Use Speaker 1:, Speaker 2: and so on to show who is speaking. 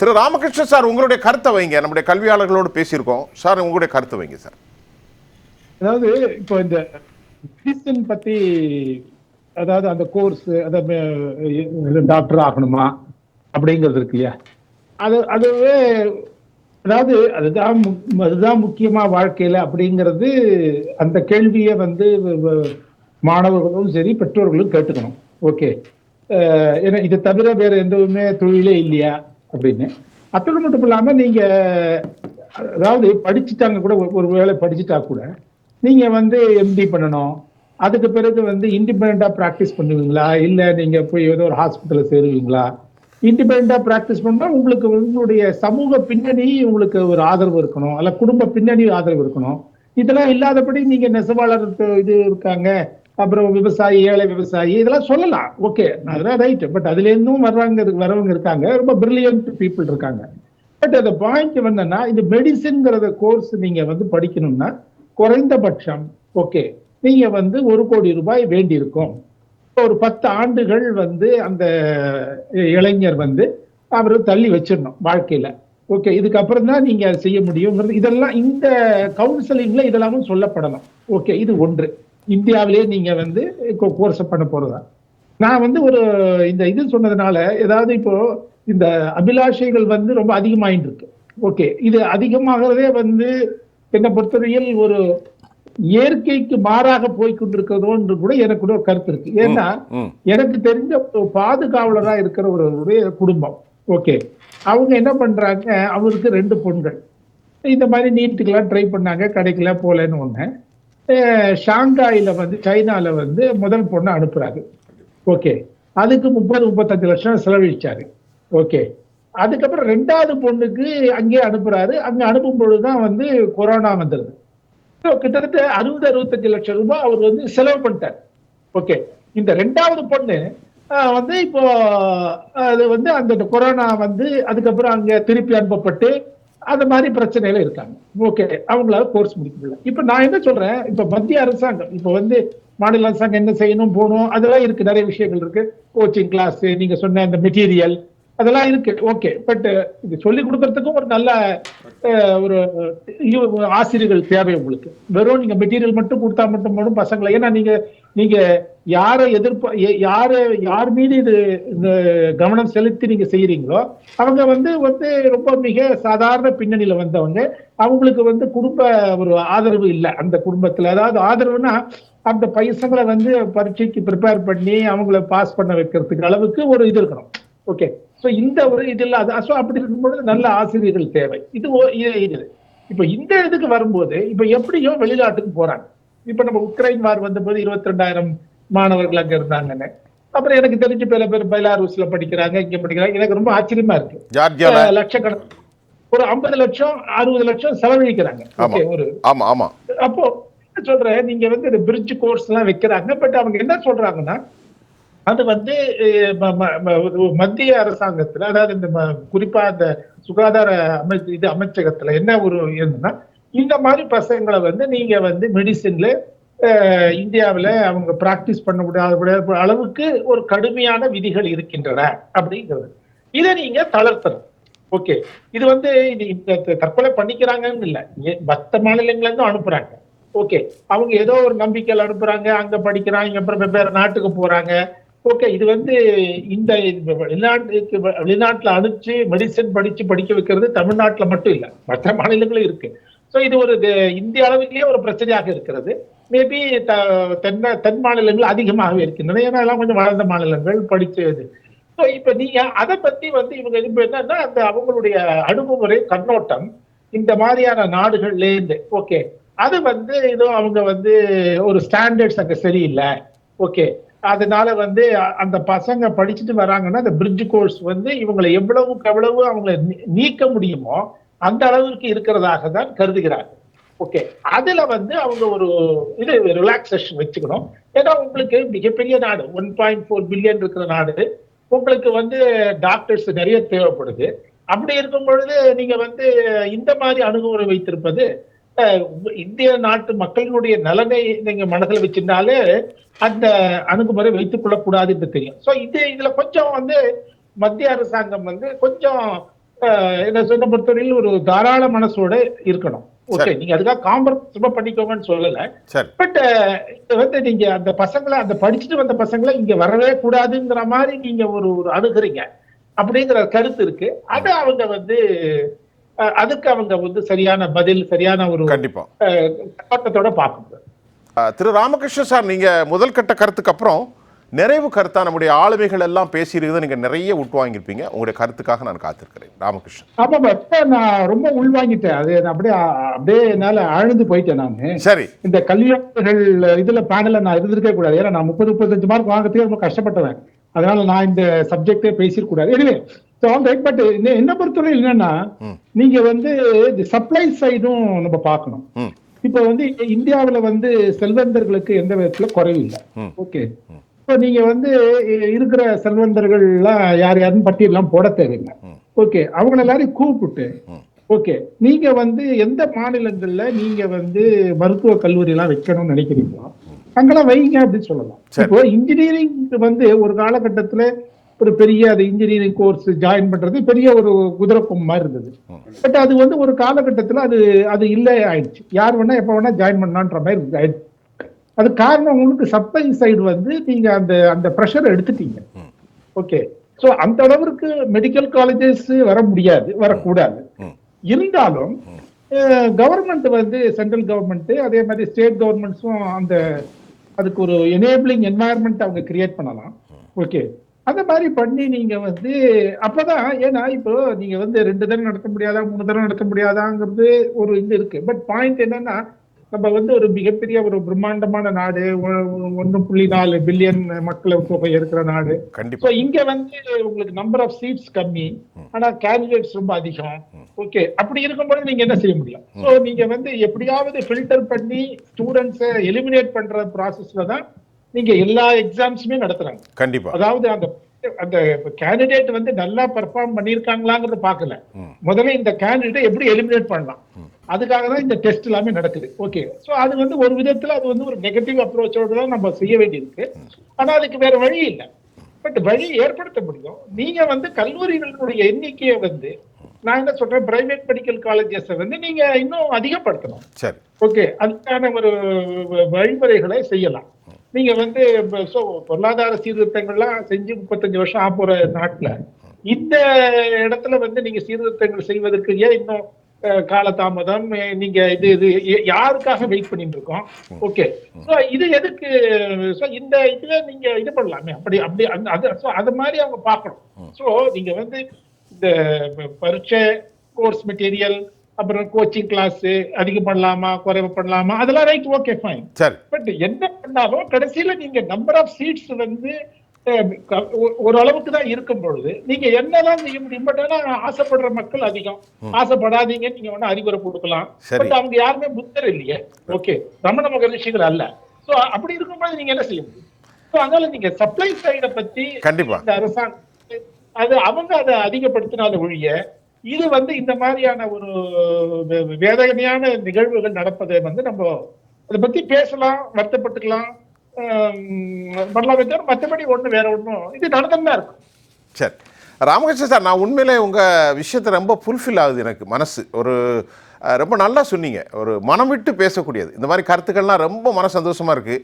Speaker 1: திரு Ramakrishnan sir உங்களுடைய கருத்தை வைங்க. நம்முடைய கல்வியாளர்களோடு பேசியிருக்கோம். சார் உங்களுடைய கருத்தை வைங்க சார்.
Speaker 2: அதாவது இப்போ இந்த மெடிசன் பத்தி அதாவது அந்த கோர்ஸ் அத டாக்டர் ஆகணுமா? அப்படிங்கிறது இருக்கு இல்லையா? அது அதுவே அதாவது அதுதான் அதுதான் முக்கியமா வாழ்க்கையில அப்படிங்கிறது அந்த கேள்வியை வந்து மாணவர்களும் சரி பெற்றோர்களும் கேட்டுக்கணும். ஓகே. ஏன்னா இது தவிர வேற எதுவுமே தொழிலே இல்லையா? அப்படின்னு. அத்தோடு மட்டும் இல்லாம நீங்கள் அதாவது படிச்சுட்டாங்க கூட ஒரு- வேலை வேளை படிச்சுட்டா கூட நீங்கள் வந்து எம்டி பண்ணணும். அதுக்கு பிறகு வந்து இண்டிபெண்ட்டாக ப்ராக்டிஸ் பண்ணுவீங்களா? இல்லை நீங்கள் போய் ஏதோ ஒரு ஹாஸ்பிட்டலில் சேருவீங்களா? இண்டிபெண்ட்டாக ப்ராக்டிஸ் பண்ணால் உங்களுக்கு உங்களுடைய சமூக பின்னணி உங்களுக்கு ஒரு ஆதரவு இருக்கணும். அல்ல குடும்ப பின்னணி ஆதரவு இருக்கணும். இதெல்லாம் இல்லாதபடி நீங்கள் நெசவாளர் இது இருக்காங்க. அப்புறம் விவசாயி ஏழை விவசாயி இதெல்லாம் சொல்லலாம். ஓகே அதெல்லாம் ரைட் பட் அதுல இருந்தும் வர்றவங்க வரவங்க இருக்காங்க. ரொம்ப பிரில்லியன்ட் பீப்புள் இருக்காங்க. பட் அந்த பாயிண்ட் என்னன்னா இந்த மெடிசின்ங்கிறத கோர்ஸ் நீங்க வந்து படிக்கணும்னா குறைந்தபட்சம் ஓகே நீங்க வந்து ஒரு கோடி ரூபாய் வேண்டி இருக்கும் ஒரு பத்து ஆண்டுகள் வந்து அந்த இளைஞர் வந்து அவர் தள்ளி வச்சிடணும் வாழ்க்கையில. ஓகே இதுக்கப்புறம் தான் நீங்க அதை செய்ய முடியுங்கிறது இதெல்லாம் இந்த கவுன்சிலிங்ல இதெல்லாமும் சொல்லப்படணும். ஓகே இது ஒன்று. இந்தியாவிலேயே நீங்க வந்து கோர்ஸ் பண்ண போறதா? நான் வந்து ஒரு இந்த இது சொன்னதுனால ஏதாவது இப்போ இந்த அபிலாஷைகள் வந்து ரொம்ப அதிகமாயிட்டு இருக்கு ஓகே இது அதிகமாகிறதே வந்து என்னை பொறுத்தவரையில் ஒரு இயற்கைக்கு மாறாக போய் கொண்டிருக்கிறதோன்று கூட எனக்கு கூட ஒரு கருத்து இருக்கு. ஏன்னா எனக்கு தெரிஞ்ச ஒரு பாதுகாவலரா இருக்கிற ஒருவருடைய குடும்பம். ஓகே அவங்க என்ன பண்றாங்க அவருக்கு ரெண்டு பொண்கள். இந்த மாதிரி நீட்டுக்கெல்லாம் ட்ரை பண்ணாங்க கிடைக்கல போலன்னு அஹ் ஷாங்காயில் வந்து சைனாவில் வந்து முதல் பொண்ணை அனுப்புறாரு. ஓகே. அதுக்கு முப்பது முப்பத்தஞ்சு லட்சம் செலவழிச்சாரு. ஓகே. அதுக்கப்புறம் ரெண்டாவது பொண்ணுக்கு அங்கேயே அனுப்புறாரு. அங்கே அனுப்பும் பொழுது தான் வந்து கொரோனா வந்துடுது கிட்டத்தட்ட அறுபது அறுபத்தஞ்சு லட்சம் ரூபாய் அவர் வந்து செலவு பண்ணிட்டார். ஓகே. இந்த ரெண்டாவது பொண்ணு வந்து இப்போ அது வந்து அந்த கொரோனா வந்து அதுக்கப்புறம் அங்கே திருப்பி அனுப்பப்பட்டு அந்த மாதிரி பிரச்சனையில இருக்காங்க. ஓகே அவங்களால கோர்ஸ் முடிக்க முடியல இப்ப நான் என்ன சொல்றேன்? இப்ப மத்திய அரசாங்கம் இப்ப வந்து மாநில அரசாங்கம் என்ன செய்யணும் போகணும் அதெல்லாம் இருக்கு நிறைய விஷயங்கள் இருக்கு. கோச்சிங் கிளாஸ் நீங்க சொன்ன இந்த மெட்டீரியல் அதெல்லாம் இருக்கு. ஓகே பட் uh, இது சொல்லி கொடுக்கறதுக்கும் ஒரு நல்ல uh, uh, ஒரு ஆசிரியர்கள் தேவை உங்களுக்கு. வெறும் நீங்க மெட்டீரியல் மட்டும் கொடுத்தா மட்டும் போதும் பசங்களை. ஏன்னா நீங்க நீங்க யாரை எதிர்ப்ப எ- யார் மீது இது இந்த கவனம் செலுத்தி நீங்க செய்யறீங்களோ அவங்க வந்து வந்து ரொம்ப மிக சாதாரண பின்னணியில வந்தவங்க. அவங்களுக்கு வந்து குடும்ப ஒரு ஆதரவு இல்லை. அந்த குடும்பத்துல அதாவது ஆதரவுனா அந்த பைசங்களை வந்து பரீட்சைக்கு ப்ரிப்பேர் பண்ணி அவங்கள பாஸ் பண்ண வைக்கிறதுக்கு அளவுக்கு ஒரு இது இருக்கணும். ஓகே சோ இந்த ஒரு இது இல்லாத சோ அப்படி இருக்கும்பொழுது நல்ல ஆசிரியர்கள் தேவை. இது இது இப்ப இந்த இதுக்கு வரும்போது இப்ப எப்படியோ வெளிநாட்டுக்கு போறாங்க. இப்ப நம்ம உக்ரைன் வார் வந்தபோது இருபத்தி ரெண்டாயிரம் மாணவர்கள் அங்க இருந்தாங்கன்னு. அப்புறம் எனக்கு தெரிஞ்சு பல பேர் பெலாரூஸ்ல படிக்கிறாங்க இங்க படிக்கிறாங்க. எனக்கு ரொம்ப ஆச்சரியமா இருக்கு. லட்சக்கணக்கு ஒரு ஐம்பது லட்சம் அறுபது லட்சம் செலவழிக்கிறாங்க. ஓகே ஒரு
Speaker 1: ஆமா ஆமா.
Speaker 2: அப்போ என்ன சொல்றேன் நீங்க வந்து இந்த பிரிட்ஜ் கோர்ஸ் எல்லாம் வைக்கிறாங்க பட் அவங்க என்ன சொல்றாங்கன்னா அது வந்து ம- மத்திய அரசாங்கத்துல அதாவது இந்த ம- குறிப்பா இந்த சுகாதார அமை இது அமைச்சகத்துல என்ன ஒரு இருந்ததுன்னா இந்த மாதிரி பசங்களை வந்து நீங்க வந்து மெடிசின்ல இந்தியாவில் அவங்க பிராக்டிஸ் பண்ண முடியாத அளவுக்கு ஒரு கடுமையான விதிகள் இருக்கின்றன அப்படிங்கிறது. இதை நீங்க தளர்த்தணும். ஓகே. இது வந்து இது தற்கொலை பண்ணிக்கிறாங்கன்னு இல்லை. ஏ- மாநிலங்கள்ல இருந்தும் அனுப்புறாங்க. ஓகே. அவங்க ஏதோ ஒரு நம்பிக்கையில் அனுப்புறாங்க அங்க படிக்கிறாங்க அப்புறம் வெவ்வேறு நாட்டுக்கு போறாங்க. ஓகே இது வந்து இந்த வெளிநாட்டுக்கு வெளிநாட்டில் வெளிநாட்டுல அனுப்பிச்சு மெடிசன் படிச்சு படிக்க வைக்கிறது தமிழ்நாட்டுல மட்டும் இல்லை மற்ற மாநிலங்களும் இருக்கு. ஸோ இது ஒரு இந்திய அளவிலேயே ஒரு பிரச்சனையாக இருக்கிறது. மேபி தென் தென் மாநிலங்கள் அதிகமாகவே இருக்கின்றன. ஏன்னா எல்லாம் கொஞ்சம் வளர்ந்த மாநிலங்கள் படிச்சது ஸோ இப்ப நீங்க அதை பத்தி வந்து இவங்க இப்ப என்னன்னா அந்த அவங்களுடைய அணுகுமுறை கண்ணோட்டம் இந்த மாதிரியான நாடுகள்ல இருந்து. ஓகே அது வந்து ஏதோ அவங்க வந்து ஒரு ஸ்டாண்டர்ட்ஸ் அங்க சரியில்லை. ஓகே அதனால வந்து அந்த பசங்க படிச்சுட்டு வராங்கன்னா அந்த பிரிட்ஜ் கோர்ஸ் வந்து இவங்களை எவ்வளவுக்கு எவ்வளவு அவங்களை நீ- நீக்க முடியுமோ அந்த அளவுக்கு இருக்கிறதாக தான் கருதுகிறாங்க ஓகே அதுல வந்து அவங்க ஒரு இது ரிலாக்ஸேஷன் வச்சுக்கணும். ஏன்னா உங்களுக்கு மிகப்பெரிய நாடு ஒன் பாயிண்ட் ஃபோர் பில்லியன் இருக்கிற நாடு உங்களுக்கு வந்து டாக்டர்ஸ் நிறைய தேவைப்படுது. அப்படி இருக்கும் பொழுது நீங்க வந்து இந்த மாதிரி அணுகுமுறை வைத்திருப்பது இந்திய நாட்டு மக்களினுடைய நலனை நீங்க மனதில் வச்சிருந்தாலே அந்த அணுகுமுறை வைத்துக் கொள்ளக்கூடாது என்று தெரியும். சோ இது இதுல கொஞ்சம் வந்து மத்திய அரசாங்கம் வந்து கொஞ்சம் என்ன சொன்ன பொறுத்தவரையில் ஒரு தாராள மனசோட இருக்கணும். ஓகே நீங்க அதுக்காக காம்ப்ரமைஸ் பண்ணிக்கோங்கன்னு சொல்லல. பட் வந்து நீங்க அந்த பசங்களை அந்த படிச்சுட்டு வந்த பசங்களை இங்க வரவே கூடாதுங்கிற மாதிரி நீங்க ஒரு ஒரு அணுகுறீங்க. அப்படிங்கிற கருத்து இருக்கு. அது அவங்க வந்து அதுக்கு அவங்க வந்து சரியான பதில் சரியான ஒரு
Speaker 1: கண்டிப்பா.
Speaker 2: பார்க்கணும்
Speaker 1: அஹ், திரு ராமகிருஷ்ணன் சார் நீங்க முதல் கட்ட கருத்துக்கு அப்புறம் நிறைவு கருத்தா நம்முடைய ஆளுமைகள் எல்லாம் பேசியிருக்கிறத நீங்க நிறைய உட்வாங்கியிருப்பீங்க உங்களுடைய கருத்துக்காக நான் காத்திருக்கிறேன். ராமகிருஷ்ணன்.
Speaker 2: ஆமா இப்ப நான் ரொம்ப உள்வாங்கிட்டேன். அது நான் அப்படியே அப்படியே என்னால ஆழ்ந்து போயிட்டேன் நானு.
Speaker 1: சரி.
Speaker 2: இந்த கல்வியாளர்கள் இதுல பேனல்ல நான் இருந்திருக்கே கூடாது. ஏன்னா நான் முப்பது முப்பத்தஞ்சு மார்க் வாங்குறதுக்கு ரொம்ப கஷ்டப்பட்டவன். அதனால நான் இந்த சப்ஜெக்டே பேசிடக்கூடாது எனவே பட் என்ன பொறுத்தவரை என்னன்னா. நீங்க வந்து சப்ளை சைடும் நம்ம பார்க்கணும். இப்ப வந்து இந்தியாவுல வந்து செல்வந்தர்களுக்கு எந்த விதத்துல குறைவு இல்லை. ஓகே இப்ப நீங்க வந்து இருக்கிற செல்வந்தர்கள்லாம் யார் யாருன்னு பட்டியலாம் போட தேவையில்லை. ஓகே அவங்க எல்லாரையும் கூப்பிட்டு. ஓகே நீங்க வந்து எந்த மாநிலங்கள்ல நீங்க வந்து மருத்துவ கல்லூரி எல்லாம் வைக்கணும்னு நினைக்கிறீங்களோ அங்கெல்லாம் வைங்க அப்படின்னு சொல்லலாம். இப்போ இன்ஜினியரிங் வந்து ஒரு காலகட்டத்துல ஒரு பெரிய அது இன்ஜினியரிங் கோர்ஸ் ஜாயின் பண்றது பெரிய ஒரு குதிரைக்கும் மாதிரி இருந்தது. பட் அது வந்து ஒரு காலகட்டத்துல அது அது இல்லை ஆயிடுச்சு. யார் வேணா எப்ப வேணா ஜாயின் பண்ணலான்ற மாதிரி ஆயிடுச்சு. அது காரணம் உங்களுக்கு சப்ளை சைடு வந்து நீங்க அந்த அந்த ப்ரெஷர் எடுத்துட்டீங்க. ஓகே சோ அந்த அளவிற்கு மெடிக்கல் காலேஜஸ் வர முடியாது வரக்கூடாது. இருந்தாலும் கவர்மெண்ட் வந்து சென்ட்ரல் கவர்மெண்ட் அதே மாதிரி ஸ்டேட் கவர்மெண்ட்ஸும் அந்த அதுக்கு ஒரு எனேபிளிங் என்வாயர்மெண்ட் அவங்க கிரியேட் பண்ணலாம். ஓகே அந்த மாதிரி பண்ணி நீங்க வந்து அப்பதான் ஏன்னா இப்போ நீங்க வந்து ரெண்டு தடவை நடத்த முடியாதா மூணு தடவை நடத்த முடியாதாங்கிறது ஒரு இது இருக்கு. பட் பாயிண்ட் என்னன்னா நம்ம வந்து ஒரு மிகப்பெரிய ஒரு பிரம்மாண்டமான நாடு ஒன்னு புள்ளி நாலு பில்லியன் மக்கள் தொகை இருக்கிற நாடு. சோ இங்க வந்து உங்களுக்கு நம்பர் ஆஃப் சீட்ஸ் கம்மி. ஆனா கேண்டிடேட்ஸ் ரொம்ப அதிகம். ஓகே அப்படி இருக்கும்போது நீங்க என்ன செய்ய முடியும்? சோ நீங்க வந்து எப்படியாவது ஃபில்டர் பண்ணி ஸ்டூடெண்ட்ஸை எலிமினேட் பண்ற ப்ராசஸ்ல தான் நீங்க எல்லா எக்ஸாம்ஸுமே நடத்துறாங்க.
Speaker 1: கண்டிப்பா.
Speaker 2: அதாவது அந்த அந்த கேண்டிடேட் வந்து நல்லா பெர்ஃபார்ம் பண்ணிருக்காங்களாங்கிறத பார்க்கல. முதல்ல இந்த கேண்டிடேட் எப்படி எலிமினேட் பண்ணலாம்? அதுக்காக தான் இந்த டெஸ்ட் எல்லாமே நடக்குது. ஓகே சோ அது வந்து ஒரு விதத்துல அது வந்து ஒரு நெகட்டிவ் அப்ரோச்சோட தான் நம்ம செய்ய வேண்டியிருக்கு. ஆனா அதுக்கு வேற வழி இல்லை. பட் வழி ஏற்படுத்த முடியும். நீங்க வந்து கல்லூரிகளுடைய எண்ணிக்கையை வந்து நான் என்ன சொல்றேன் பிரைவேட் மெடிக்கல் காலேஜஸ் வந்து நீங்க இன்னும் அதிகப்படுத்தணும்.
Speaker 1: சரி.
Speaker 2: ஓகே அதுக்கான ஒரு வழிமுறைகளை செய்யலாம். நீங்க வந்து so பொருளாதார சீர்திருத்தங்கள்லாம் செஞ்சு முப்பத்தஞ்சு வருஷம் ஆக போற நாட்டுல இந்த இடத்துல வந்து நீங்க சீர்திருத்தங்கள் செய்வதற்கு ஏன் இன்னும் காலதாமதம் நீங்க இது இது யாருக்காக வெயிட் பண்ணிட்டு இருக்கோம் ஓகே சோ இது எதுக்கு சோ இந்த இதுல நீங்க இது பண்ணலாமே? அப்படி அப்படி அந்த அது so அது மாதிரி அவங்க பார்க்கணும். சோ நீங்க வந்து இந்த பரீட்சை கோர்ஸ் மெட்டீரியல் அப்புறம் கோச்சிங் கிளாஸ் அதிகம் பண்ணலாமா குறைவு பண்ணலாமா அதெல்லாம் ரைட் ஓகே ஃபைன் பட் என்ன பண்ணாலும் கடைசியில நீங்க நம்பர் ஆஃப் சீட்ஸ் வந்து அஹ், க- ஒ- ஒரு அளவுக்கு தான் இருக்கும் பொழுது நீங்க என்னதான் செய்ய முடியும் பட் ஆனா ஆசைப்படுற மக்கள் அதிகம். ஆசைப்படாதீங்கன்னு நீங்க வேணா அறிவுரை கொடுக்கலாம். பட் அவங்க யாருமே புத்தர் இல்லையே. ஓகே ரமண மகரிஷிகள் அல்ல. சோ அப்படி இருக்கும்போது நீங்க என்ன செய்ய முடியும்? சோ அதனால நீங்க சப்ளை சைட பத்தி
Speaker 1: கண்டிப்பா.
Speaker 2: இந்த அரசாங்கம் அது அவங்க அதை அதிகப்படுத்தினால ஒழிய இது வந்து இந்த மாதிரியான ஒரு வேதனையான நிகழ்வுகள் நடப்பதை வந்து நம்ம அதை பத்தி பேசலாம் வருத்தப்பட்டுக்கலாம். ஆம், தவிர மற்றபடி ஒன்று வேற ஒன்றும் இது நடந்துன்னு தான் இருக்கும்
Speaker 1: சரி. ராமகிருஷ்ணன் சார் நான் உண்மையிலே உங்க விஷயத்தை ரொம்ப ஃபுல்ஃபில் ஆகுது எனக்கு மனசு. ஒரு ரொம்ப நல்லா சொன்னீங்க. ஒரு மனம் விட்டு பேசக்கூடியது. இந்த மாதிரி கருத்துக்கள்லாம் ரொம்ப மன சந்தோஷமா இருக்கு.